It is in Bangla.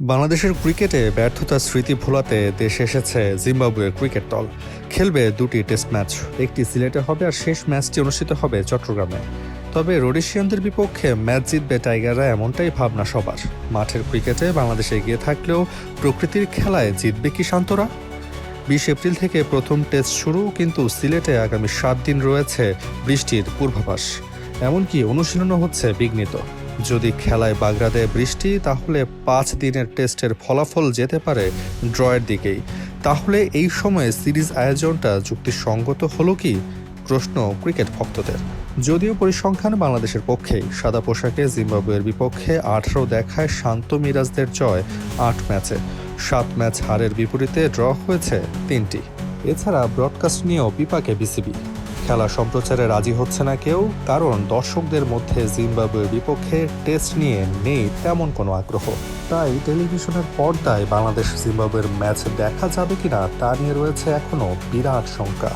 বাংলাদেশের ক্রিকেটে ব্যর্থতার স্মৃতি ভোলাতে দেশে এসেছে জিম্বাবুয়ের ক্রিকেট দল। খেলবে দুটি টেস্ট ম্যাচ, একটি সিলেটে হবে আর শেষ ম্যাচটি অনুষ্ঠিত হবে চট্টগ্রামে। তবে রোডেশিয়ানদের বিপক্ষে ম্যাচ জিতবে টাইগাররা এমনটাই ভাবনা সবার। মাঠের ক্রিকেটে বাংলাদেশে এগিয়ে থাকলেও প্রকৃতির খেলায় জিতবে কি শান্তরা? বিশ এপ্রিল থেকে প্রথম টেস্ট শুরু, কিন্তু সিলেটে আগামী সাত দিন রয়েছে বৃষ্টির পূর্বাভাস। এমনকি অনুশীলনও হচ্ছে বিঘ্নিত। যদি খেলায় বাগড়া দেয় বৃষ্টি, তাহলে পাঁচ দিনের টেস্টের ফলাফল যেতে পারে ড্রয়ের দিকেই। তাহলে এই সময়ে সিরিজ আয়োজনটা যুক্তিসঙ্গত হলো কি? প্রশ্ন ক্রিকেট ভক্তদের। যদিও পরিসংখ্যান বাংলাদেশের পক্ষেই সাদা পোশাকে জিম্বাবুয়ের বিপক্ষে আঠারো দেখায় শান্ত মিরাজদের জয় আট ম্যাচে। সাত ম্যাচ হারের বিপরীতে ড্র হয়েছে তিনটি। এছাড়া ব্রডকাস্ট নিয়েও বিপাকে বিসিবি। খেলা সম্প্রচারে রাজি হচ্ছে না কেউ, কারণ দর্শকদের মধ্যে জিম্বাবুয়ের বিপক্ষে টেস্ট নিয়ে নেই তেমন কোনো আগ্রহ। তাই টেলিভিশনের পর্দায় বাংলাদেশ জিম্বাবুয়ের ম্যাচ দেখা যাবে কিনা তা নিয়ে রয়েছে এখনও বিরাট শঙ্কা।